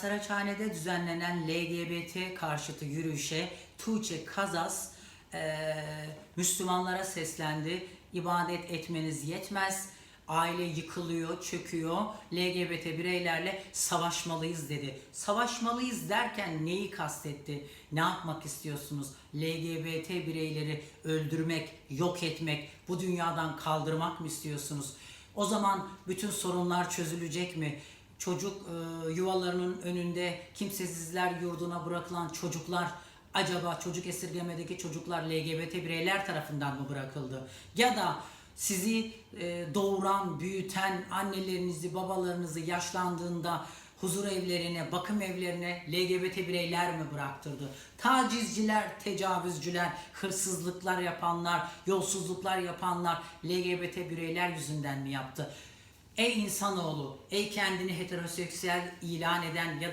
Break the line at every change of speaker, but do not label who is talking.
Saraçhane'de düzenlenen LGBT karşıtı yürüyüşe Tuğçe Kazas eee, Müslümanlara seslendi. İbadet etmeniz yetmez. Aile yıkılıyor, çöküyor. LGBT bireylerle savaşmalıyız dedi. Savaşmalıyız derken neyi kastetti? Ne yapmak istiyorsunuz? LGBT bireyleri öldürmek, yok etmek, bu dünyadan kaldırmak mı istiyorsunuz? O zaman bütün sorunlar çözülecek mi? Çocuk e, yuvalarının önünde kimsesizler yurduna bırakılan çocuklar acaba çocuk esirgemedeki çocuklar LGBT bireyler tarafından mı bırakıldı? Ya da sizi e, doğuran, büyüten annelerinizi, babalarınızı yaşlandığında huzur evlerine, bakım evlerine LGBT bireyler mi bıraktırdı? Tacizciler, tecavüzcüler, hırsızlıklar yapanlar, yolsuzluklar yapanlar LGBT bireyler yüzünden mi yaptı? Ey insanoğlu, ey kendini heteroseksüel ilan eden ya da